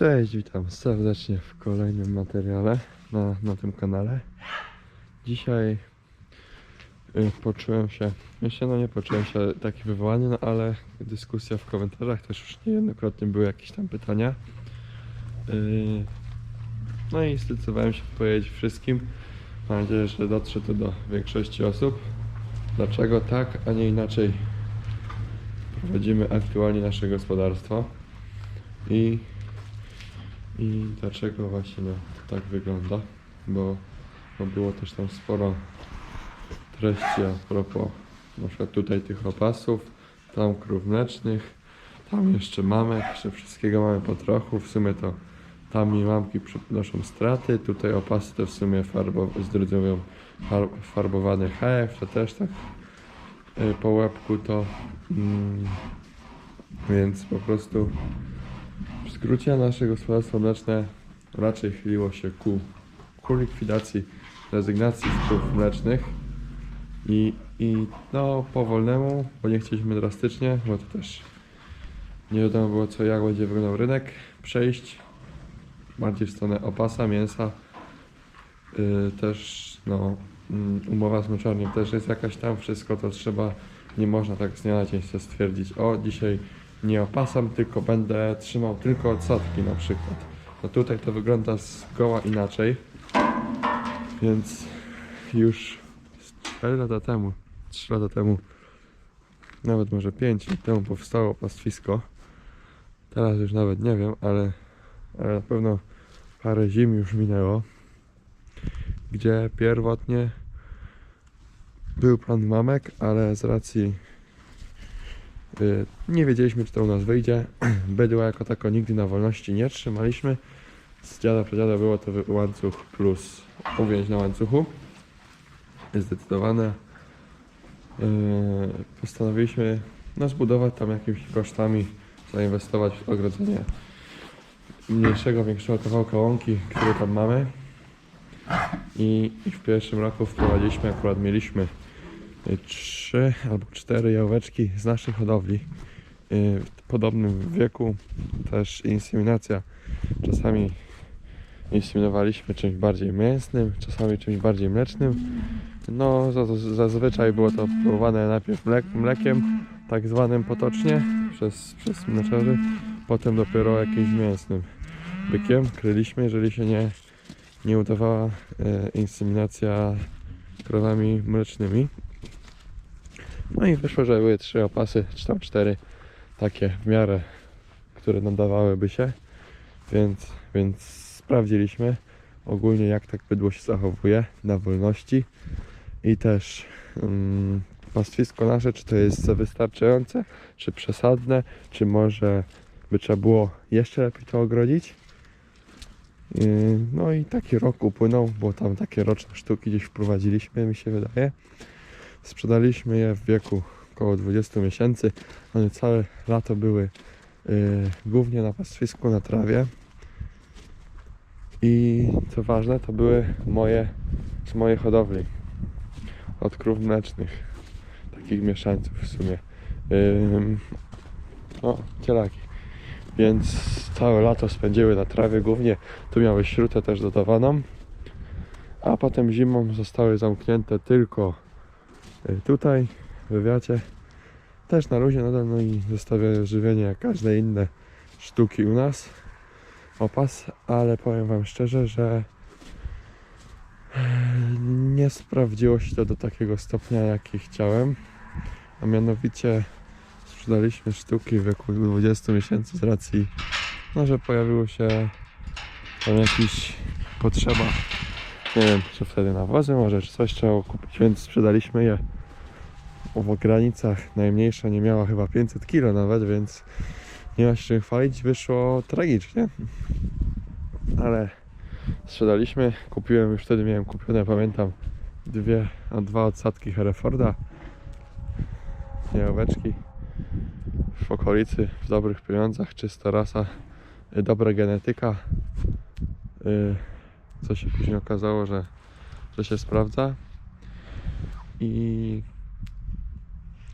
Cześć, witam serdecznie w kolejnym materiale na, na tym kanale. Dzisiaj y, poczułem się, jeszcze no nie poczułem się taki wywołany, no ale dyskusja w komentarzach też już niejednokrotnie były jakieś tam pytania. Y, no i zdecydowałem się powiedzieć wszystkim. Mam nadzieję, że dotrze to do większości osób. Dlaczego tak, a nie inaczej prowadzimy aktualnie nasze gospodarstwo i i dlaczego właśnie no, tak wygląda, bo, bo było też tam sporo treści a propos na przykład tutaj tych opasów, tam krów mlecznych, tam jeszcze mamek, że wszystkiego mamy po trochu, w sumie to tam i mamki przynoszą straty, tutaj opasy to w sumie farbo, zdrowią far, farbowany HF, to też tak y, po łebku to mm, więc po prostu skrócie nasze gospodarstwo mleczne raczej chyliło się ku, ku likwidacji, rezygnacji z krów mlecznych i, i no powolnemu, bo nie chcieliśmy drastycznie, bo to też nie wiadomo było co jak będzie wyglądał rynek, przejść bardziej w stronę opasa, mięsa. Yy, też no, mm, umowa z mleczarnią też jest jakaś tam, wszystko to trzeba, nie można tak z dnia na dzień stwierdzić, o dzisiaj nie opasam, tylko będę trzymał tylko odsotki na przykład. No tutaj to wygląda zgoła inaczej, więc już 4 lata temu, 3 lata temu, nawet może 5 lat temu powstało pastwisko. Teraz już nawet nie wiem, ale, ale na pewno parę zim już minęło, gdzie pierwotnie był plan mamek, ale z racji Nie wiedzieliśmy, czy to u nas wyjdzie. Bydła jako tako nigdy na wolności nie trzymaliśmy. Z dziada pradziada było to łańcuch plus uwięź na łańcuchu. Zdecydowane. Yy, Postanowiliśmy no, zbudować tam jakimiś kosztami, zainwestować w ogrodzenie mniejszego, większego kawałka łąki, który tam mamy. I, I w pierwszym roku wprowadziliśmy, akurat mieliśmy trzy albo cztery jałóweczki z naszej hodowli. Y, w podobnym wieku też inseminacja. Czasami inseminowaliśmy czymś bardziej mięsnym, czasami czymś bardziej mlecznym. No za- za- zazwyczaj było to próbowane najpierw mlek, mlekiem tak zwanym potocznie przez, przez potem dopiero jakimś mięsnym bykiem kryliśmy jeżeli się nie, nie udawała e, inseminacja krowami mlecznymi no i wyszło, że były trzy opasy, czy tam cztery, takie w miarę, które nadawałyby się, więc, więc sprawdziliśmy ogólnie jak tak bydło się zachowuje na wolności i też mm, pastwisko nasze, czy to jest za wystarczające, czy przesadne, czy może by trzeba było jeszcze lepiej to ogrodzić. Yy, No i taki rok upłynął, bo tam takie roczne sztuki gdzieś wprowadziliśmy, mi się wydaje. Sprzedaliśmy je w wieku około 20 miesięcy. One całe lato były yy, głównie na pastwisku, na trawie. I co ważne, to były moje z mojej hodowli. Od krów mlecznych. Takich mieszańców w sumie. Ym, o, cielaki. Więc całe lato spędziły na trawie głównie. Tu miały śrutę też dodawaną. A potem zimą zostały zamknięte tylko y, tutaj, w wywiacie. Też na luzie nadal, no i zostawiają żywienie jak każde inne sztuki u nas. Opas, ale powiem Wam szczerze, że nie sprawdziło się to do takiego stopnia, jaki chciałem. A mianowicie sprzedaliśmy sztuki w wieku 20 miesięcy z racji, no, że pojawiło się tam jakiś potrzeba, nie wiem, czy wtedy nawozy może, czy coś trzeba kupić, więc sprzedaliśmy je w granicach. Najmniejsza nie miała chyba 500 kg nawet, więc nie ma się czym chwalić. Wyszło tragicznie. Ale sprzedaliśmy. Kupiłem już wtedy, miałem kupione, pamiętam, dwie, a dwa odsadki Hereforda. Jałóweczki w okolicy, w dobrych pieniądzach, czysta rasa, y, dobra genetyka. Y, Co się później okazało, że, że się sprawdza. I,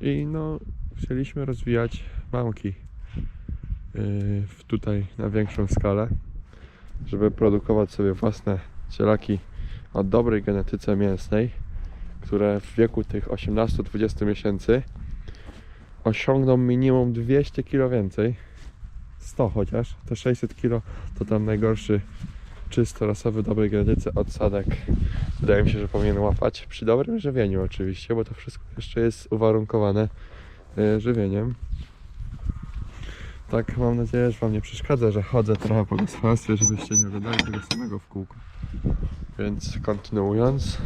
I no, chcieliśmy rozwijać małki. w- tutaj na większą skalę, żeby produkować sobie własne cielaki o dobrej genetyce mięsnej, które w wieku tych 18-20 miesięcy osiągną minimum 200 kg więcej. 100 chociaż, te 600 kg to tam najgorszy czysto rasowy, dobrej genetyce odsadek wydaje mi się, że powinien łapać przy dobrym żywieniu oczywiście, bo to wszystko jeszcze jest uwarunkowane e, żywieniem. Tak, mam nadzieję, że Wam nie przeszkadza, że chodzę trochę po gospodarstwie, żebyście nie oglądali tego samego w kółko. Więc kontynuując,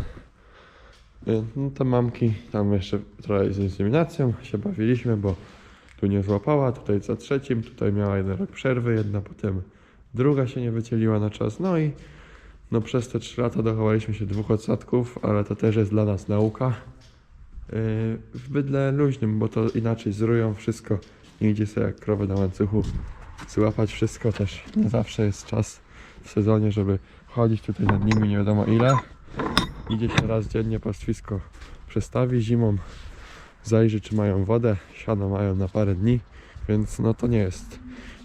y, no te mamki tam jeszcze trochę z inseminacją się bawiliśmy, bo tu nie złapała, tutaj za trzecim, tutaj miała jeden rok przerwy, jedna potem druga się nie wycieliła na czas, no i no przez te 3 lata dochowaliśmy się dwóch odsadków, ale to też jest dla nas nauka. Yy, w bydle luźnym, bo to inaczej zrują wszystko, nie idzie sobie jak krowy na łańcuchu złapać wszystko też. Nie zawsze jest czas w sezonie, żeby chodzić tutaj nad nimi nie wiadomo ile. Idzie się raz dziennie pastwisko przestawi zimą, zajrzy czy mają wodę, siano mają na parę dni, więc no to nie jest.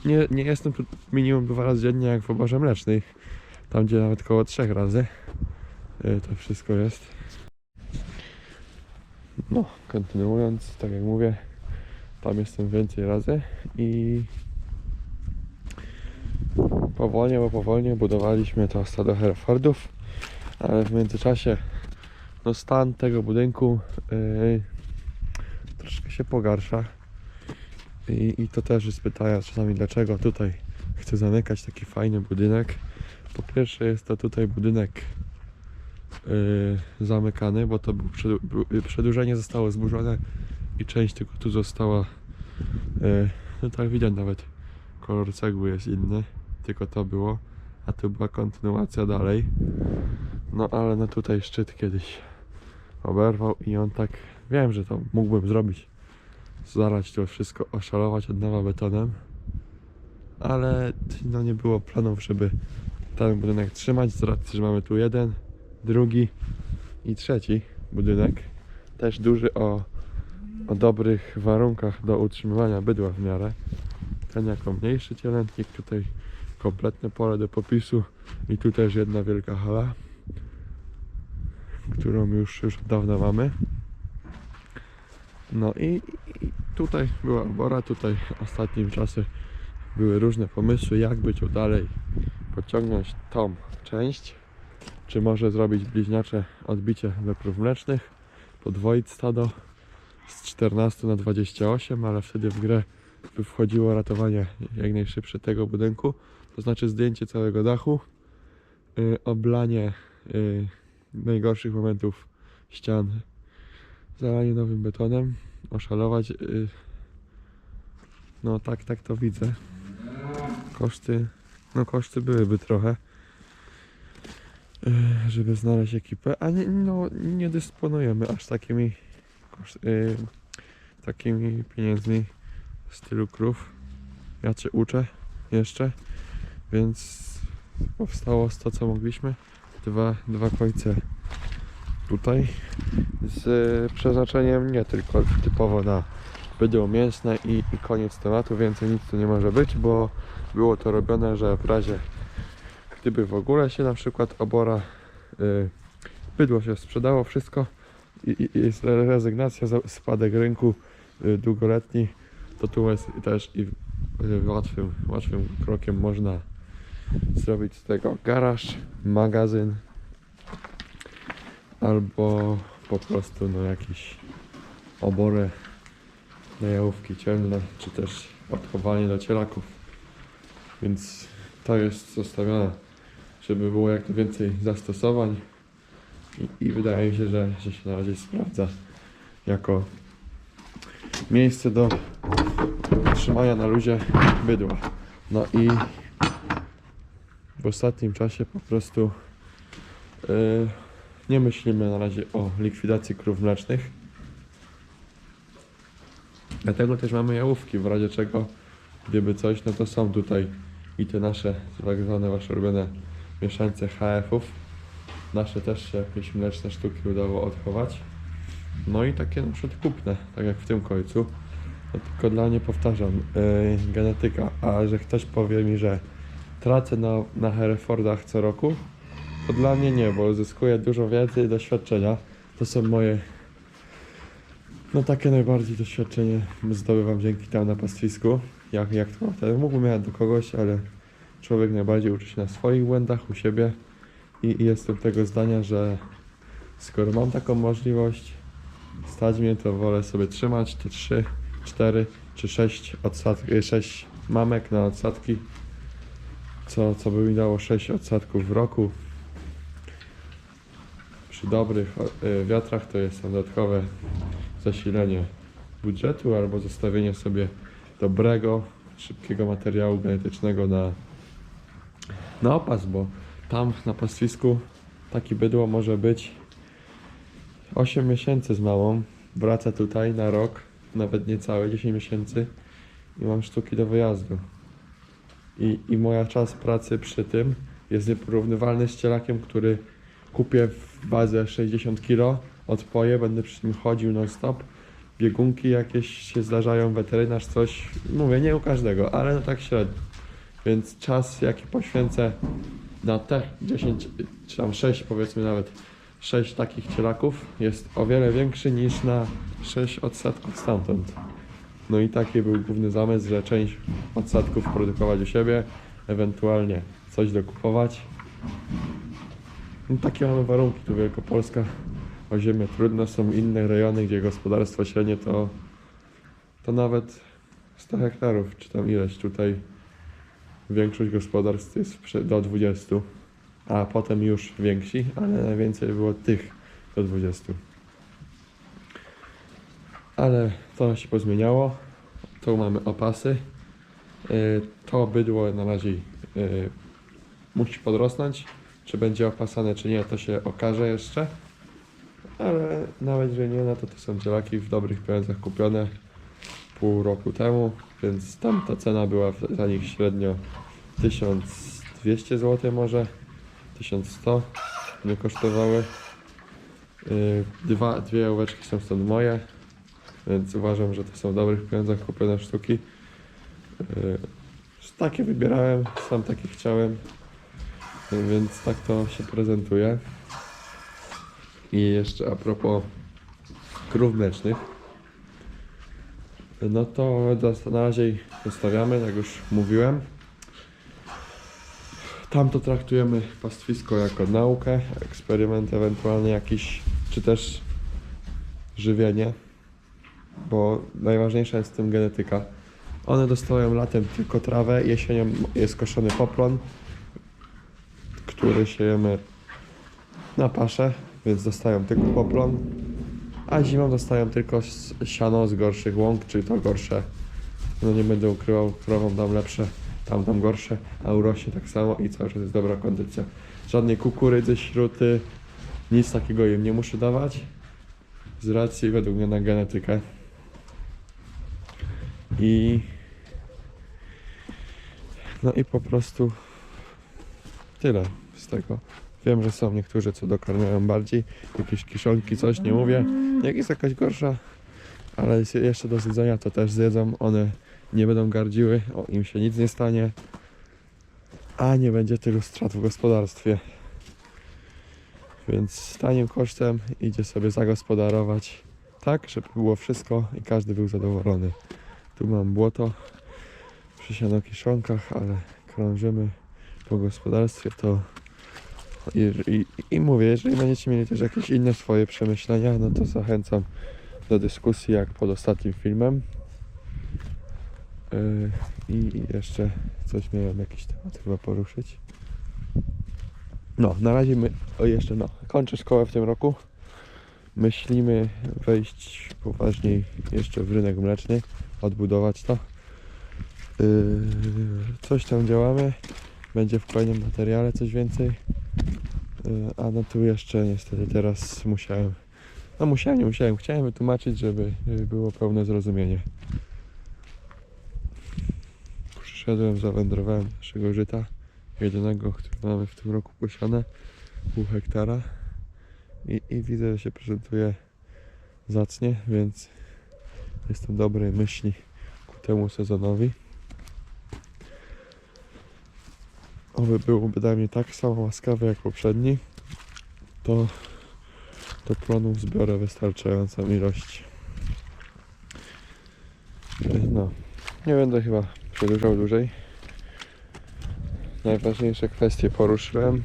Nie, nie jestem tu minimum dwa razy dziennie jak w oborze mlecznej, tam gdzie nawet koło trzech razy yy, to wszystko jest. No, kontynuując, tak jak mówię, tam jestem więcej razy i powolnie, bo powolnie budowaliśmy to stado Herefordów, ale w międzyczasie no stan tego budynku yy, troszkę się pogarsza I, i to też jest pytania czasami dlaczego tutaj chcę zamykać taki fajny budynek. Po pierwsze jest to tutaj budynek yy, zamykany, bo to był bu- przedłużenie zostało zburzone i część tylko tu została yy, no tak widać nawet kolor cegły jest inny tylko to było a tu była kontynuacja dalej no ale no tutaj szczyt kiedyś oberwał i on tak wiem, że to mógłbym zrobić zarać to wszystko, oszalować od nowa betonem. Ale no nie było planów, żeby ten budynek trzymać. Z racji, że mamy tu jeden, drugi i trzeci budynek. Też duży o, o dobrych warunkach do utrzymywania bydła w miarę. Ten jako mniejszy cielętnik tutaj kompletne pole do popisu i tu też jedna wielka hala którą już, już od dawna mamy no i, i tutaj była obora tutaj ostatnim czasy były różne pomysły jak by tu dalej pociągnąć tą część. Czy może zrobić bliźniacze odbicie leprów mlecznych podwoić stado z 14 na 28 ale wtedy w grę wchodziło ratowanie jak najszybsze tego budynku to znaczy zdjęcie całego dachu y, oblanie y, najgorszych momentów ścian zalanie nowym betonem oszalować y, no tak tak to widzę. Koszty no koszty byłyby trochę y, żeby znaleźć ekipę a nie, no, nie dysponujemy aż takimi y, takimi pieniędzmi w stylu krów. Ja cię uczę jeszcze więc powstało z to co mogliśmy. Dwa, dwa końce tutaj z przeznaczeniem nie tylko typowo na bydło mięsne i, i koniec tematu, więcej nic tu nie może być, bo było to robione, że w razie gdyby w ogóle się na przykład obora y, bydło się sprzedało wszystko i, i jest rezygnacja, spadek rynku y, długoletni, to tu jest też i y, łatwym, łatwym krokiem można zrobić z tego garaż, magazyn albo po prostu no jakieś obory na jałówki ciemne, czy też odchowanie do cielaków. Więc to jest zostawione, żeby było jak najwięcej zastosowań i, i wydaje mi się, że, że się na razie sprawdza jako miejsce do trzymania na luzie bydła. No i w ostatnim czasie po prostu yy, nie myślimy na razie o likwidacji krów mlecznych. Dlatego też mamy jałówki, w razie czego, gdyby coś, no to są tutaj i te nasze tak zwane wasze ulubione mieszańce HF-ów. Nasze też się jakieś mleczne sztuki udało odchować. No i takie na przykład kupne, tak jak w tym końcu. To tylko dla mnie powtarzam, yy, genetyka, a że ktoś powie mi, że tracę na, na Herefordach co roku, to dla mnie nie, bo uzyskuję dużo wiedzy i doświadczenia. To są moje, no takie najbardziej doświadczenie zdobywam dzięki temu na pastwisku. Jak, jak to wtedy mógłbym jechać do kogoś, ale człowiek najbardziej uczy się na swoich błędach, u siebie i, i jestem tego zdania, że skoro mam taką możliwość, stać mnie, to wolę sobie trzymać te 3, 4 czy 6 odsadki, 6 mamek na odsadki, co, co by mi dało 6 odsadków w roku. Przy dobrych y, wiatrach to jest dodatkowe zasilenie budżetu albo zostawienie sobie dobrego, szybkiego materiału genetycznego na, na opas, bo tam na pastwisku taki bydło może być 8 miesięcy z małą, wraca tutaj na rok, nawet niecałe 10 miesięcy i mam sztuki do wyjazdu. I, I moja czas pracy przy tym jest nieporównywalny z cielakiem, który kupię w bazę 60 kg, odpoję, będę przy tym chodził non stop. Biegunki jakieś się zdarzają, weterynarz coś, mówię, nie u każdego, ale no tak średnio. Więc czas jaki poświęcę na te 10 czy tam 6 powiedzmy nawet 6 takich cielaków jest o wiele większy niż na 6 odsadków stamtąd. No i taki był główny zamysł, że część odsadków produkować u siebie, ewentualnie coś dokupować. No takie mamy warunki tu Wielkopolska. O ziemię trudno, są inne rejony, gdzie gospodarstwo średnie to, to nawet 100 hektarów, czy tam ileś tutaj większość gospodarstw jest do 20, a potem już więksi, ale najwięcej było tych do 20. Ale to się pozmieniało. Tu mamy opasy. Y, To bydło na razie y, musi podrosnąć. Czy będzie opasane, czy nie, to się okaże jeszcze. Ale nawet jeżeli nie, no to to są cielaki w dobrych pieniądzach kupione pół roku temu, więc tam ta cena była za nich średnio 1200 zł może, 1100 nie kosztowały. Yy, Dwa, dwie ołeczki są stąd moje, więc uważam, że to są w dobrych pieniądzach kupione sztuki. Yy, Takie wybierałem, sam takie chciałem, więc tak to się prezentuje. I jeszcze a propos krów mlecznych, no to na razie zostawiamy, jak już mówiłem. Tam to traktujemy pastwisko jako naukę, eksperyment ewentualnie jakiś, czy też żywienie, bo najważniejsza jest w tym genetyka. One dostają latem tylko trawę, jesienią jest koszony poplon, który siejemy na paszę, więc dostają tylko poplon, a zimą dostają tylko siano z gorszych łąk, czy to gorsze. No nie będę ukrywał, krową dam lepsze, tam dam gorsze, a urośnie tak samo i cały czas jest dobra kondycja. Żadnej kukurydzy, śruty, nic takiego im nie muszę dawać. Z racji według mnie na genetykę. I no i po prostu tyle z tego. Wiem, że są niektórzy, co dokarmiają bardziej, jakieś kiszonki, coś, nie mówię. Jak jest jakaś gorsza, ale jeszcze do zjedzenia, to też zjedzą. One nie będą gardziły, o, im się nic nie stanie, a nie będzie tylu strat w gospodarstwie. Więc tanim kosztem idzie sobie zagospodarować tak, żeby było wszystko i każdy był zadowolony. Tu mam błoto przy sianokiszonkach, ale krążymy po gospodarstwie, to i, i, I mówię, jeżeli będziecie mieli też jakieś inne swoje przemyślenia, no to zachęcam do dyskusji jak pod ostatnim filmem. Yy, I jeszcze coś miałem jakiś temat chyba poruszyć. No, na razie my, o jeszcze no, kończę szkołę w tym roku. Myślimy wejść poważniej jeszcze w rynek mleczny, odbudować to. Yy, coś tam działamy. Będzie w kolejnym materiale coś więcej. Yy, A no tu jeszcze niestety teraz musiałem. No musiałem, nie musiałem. Chciałem wytłumaczyć, żeby było pełne zrozumienie. Przyszedłem, zawędrowałem do naszego żyta. Jedynego, które mamy w tym roku posiane. Pół hektara. I, I widzę, że się prezentuje zacnie, więc jestem dobrej myśli temu sezonowi. Oby był bynajmniej tak samo łaskawy jak poprzedni, to do plonów zbiorę wystarczającą ilość. No, nie będę chyba przedłużał dłużej. Najważniejsze kwestie poruszyłem.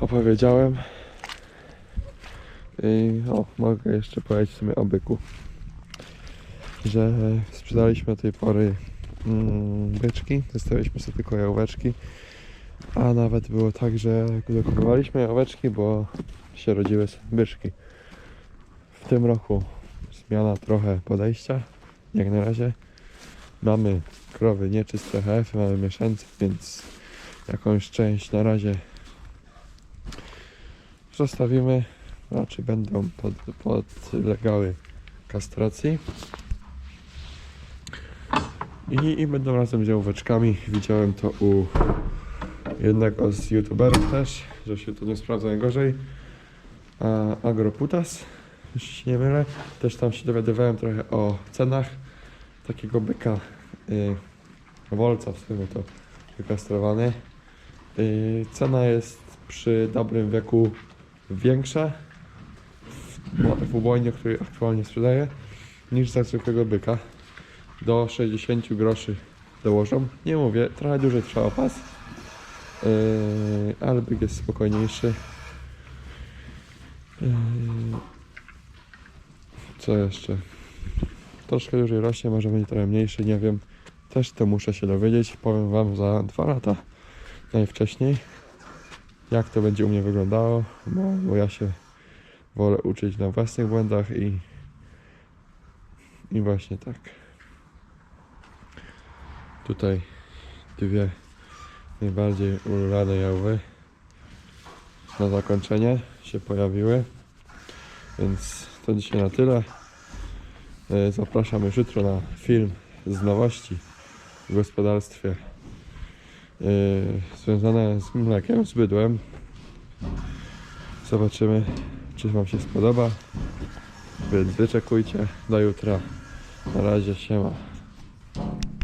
Opowiedziałem. I o, mogę jeszcze powiedzieć w sumie o byku. Że sprzedaliśmy do tej pory byczki, zostawiliśmy sobie tylko jałóweczki. A nawet było tak, że dokupowaliśmy jałóweczki, bo się rodziły byczki. W tym roku zmiana trochę podejścia, jak na razie. Mamy krowy nieczyste HF, mamy mieszańców, więc jakąś część na razie zostawimy. Raczej będą pod, podlegały kastracji. I, I będą razem z jałóweczkami. Widziałem to u jednego z youtuberów też, że się to nie sprawdza najgorzej. A Agroputas, jeśli się nie mylę. Też tam się dowiadywałem trochę o cenach takiego byka y, wolca w sumie to wykastrowany. Y, cena jest przy dobrym wieku większa w, w ubojni, której aktualnie sprzedaję, niż za zwykłego byka. Do 60 groszy dołożą. Nie mówię, trochę dłużej trwa pas, yy, ale byk jest spokojniejszy. Yy, co jeszcze? Troszkę dłużej rośnie, może będzie trochę mniejszy, nie wiem. Też to muszę się dowiedzieć. Powiem Wam za dwa lata najwcześniej, jak to będzie u mnie wyglądało, bo ja się wolę uczyć na własnych błędach i, i właśnie tak. Tutaj dwie najbardziej ululane jałwy na zakończenie się pojawiły. Więc to dzisiaj na tyle. E, Zapraszam już jutro na film z nowości w gospodarstwie e, związane z mlekiem, z bydłem. Zobaczymy, czy Wam się spodoba. Więc wyczekujcie do jutra. Na razie, siema.